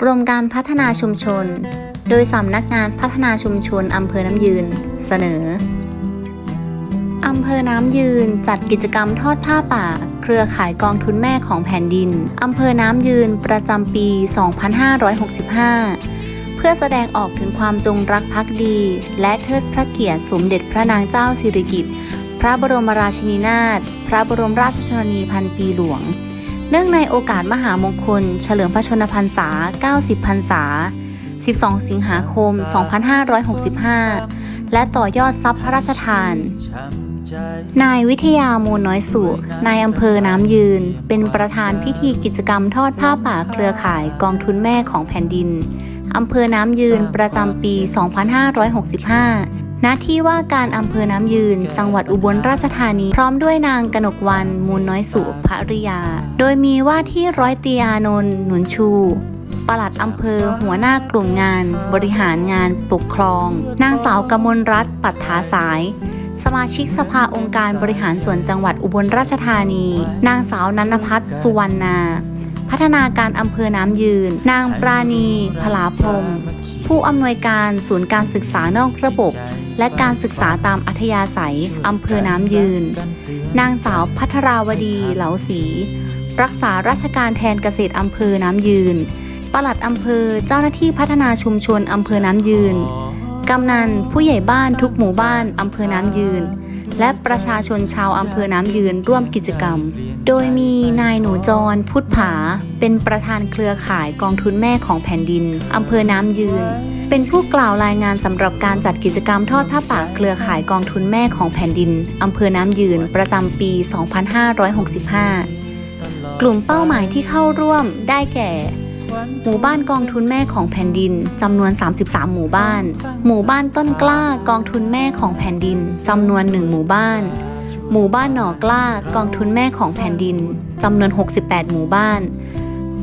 กรมการพัฒนาชุมชน โดยสำนักงานพัฒนาชุมชนอำเภอน้ำยืน เสนออำเภอน้ำยืนจัดกิจกรรมทอดผ้าป่า เครือข่ายกองทุนแม่ของแผ่นดินอำเภอน้ำยืนประจำปี 2565 เพื่อแสดงออกถึงความจงรักภักดี และเทิดพระเกียรติสมเด็จพระนางเจ้าสิริกิติ์พระบรมราชินีนาถพระบรมราชชนนีพันปีหลวง เนื่องในโอกาสมหามงคล เฉลิมพระชนมพรรษา 90 พรรษา 12 สิงหาคม 2565 และต่อยอดทรัพย์พระราชทาน นายวิทยามูลน้อยสุนายอำเภอน้ำยืน เป็นประธานพิธีกิจกรรมทอดผ้าป่าเครือข่ายกองทุนแม่ของแผ่นดินอำเภอน้ำยืนประจำปี 2565 ณที่ว่าการอำเภอน้ำยืน จังหวัดอุบลราชธานี พร้อมด้วยนางกนกวันมูลน้อยสุภริยา โดยมีว่าที่ร้อยตรีอานนท์หนุนชูปลัดอำเภอหัวหน้ากลุ่มงาน บริหารงานปกครอง นางสาวกมลรัตน์ปัตถาสาย สมาชิกสภาองค์การบริหารส่วนจังหวัดอุบลราชธานี นางสาวนันพัฒน์สุวรรณา พัฒนาการอำเภอน้ำยืน นางปราณีพลาพรมผู้อำนวยการศูนย์การศึกษานอกระบบ และการศึกษาตามอัธยาศัยอำเภอน้ำยืน นางสาวพัทราวดีเหลาศรีรักษาราชการแทนเกษตรอำเภอน้ำยืนปลัดอำเภอเจ้าหน้าที่พัฒนาชุมชนอำเภอน้ำยืน กำนันผู้ใหญ่บ้านทุกหมู่บ้านอำเภอน้ำยืน และประชาชนชาวอำเภอน้ำยืนร่วมกิจกรรม โดยมีนายหนูจรพุทธผา เป็นประธานเครือข่ายกองทุนแม่ของแผ่นดินอำเภอน้ำยืน เป็นผู้กล่าวรายงานสำหรับการจัดกิจกรรมทอดผ้าป่าเครือข่ายกองทุนแม่ของแผ่นดินอำเภอน้ำยืนประจำปี 2565 กลุ่มเป้าหมายที่เข้าร่วมได้แก่ หมู่บ้านกองทุนแม่ของแผ่นดินจำนวน 33 หมู่บ้าน หมู่บ้านต้นกล้ากองทุนแม่ของแผ่นดินจำนวน 1 หมู่บ้าน หมู่บ้านหนอกล้ากองทุนแม่ของแผ่นดินจำนวน 68 หมู่บ้าน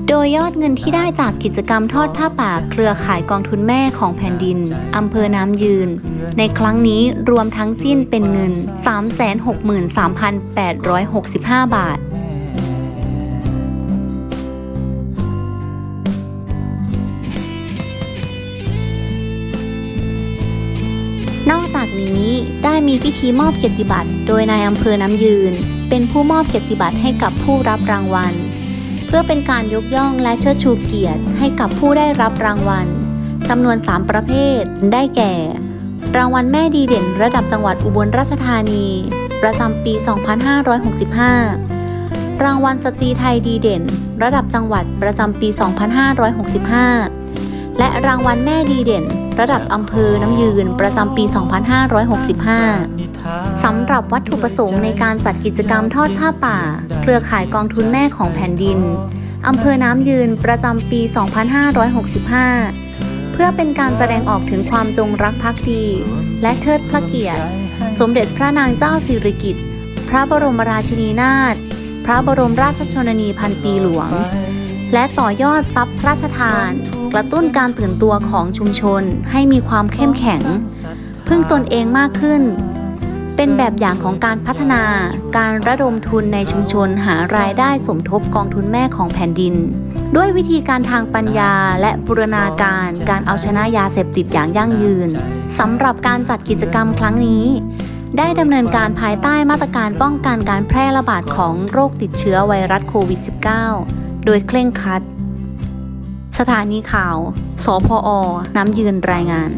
โดยยอดเงินที่ได้จากกิจกรรมทอดผ้าป่าเครือข่ายกองทุนแม่ของแผ่นดิน อำเภอน้ำยืน ในครั้งนี้รวมทั้งสิ้นเป็นเงิน 363,865 บาทนอกจากนี้ได้มีพิธีมอบเกียรติบัตร โดยนายอำเภอน้ำยืน เป็นผู้มอบเกียรติบัตรให้กับผู้รับรางวัล พื่อเป็นการยกย่องและเชิดชูเกียรติให้กับผู้ได้รับรางวัลจำนวน 3 ประเภท ได้แก่ รางวัลแม่ดีเด่นระดับจังหวัดอุบลราชธานี ประจำปี 2565 รางวัลสตรีไทยดีเด่น ระดับจังหวัดประจำปี 2565 และรางวัลแม่ดีเด่น ระดับอำเภอน้ำยืนประจำปี 2565 สำหรับวัตถุประสงค์ในการจัดกิจกรรมทอดผ้าป่า เครือข่ายกองทุนแม่ของแผ่นดินอำเภอน้ำยืนประจำปี 2565 เพื่อเป็นการแสดงออกถึงความจงรักภักดี และเทิดพระเกียรติ สมเด็จพระนางเจ้าสิริกิติ์พระบรมราชินีนาถพระบรมราชชนนีพันปีหลวง และต่อยอดทรัพย์พระราชทาน กระตุ้นการตื่นตัวของชุมชนให้มีความเข้มแข็ง พึ่งตนเองมากขึ้น เป็นแบบอย่างของการพัฒนาการระดมทุนในชุมชนหารายได้สมทบกองทุนแม่ของแผ่นดิน ด้วยวิธีการทางปัญญาและบูรณาการการเอาชนะยาเสพติดอย่างยั่งยืนสำหรับการจัดกิจกรรมครั้งนี้ได้ดำเนินการภายใต้มาตรการป้องกันการแพร่ระบาดของโรคติดเชื้อไวรัสโควิด -19 โดยเคร่งครัด ถานีข่าว สพอ น้ำยืนรายงาน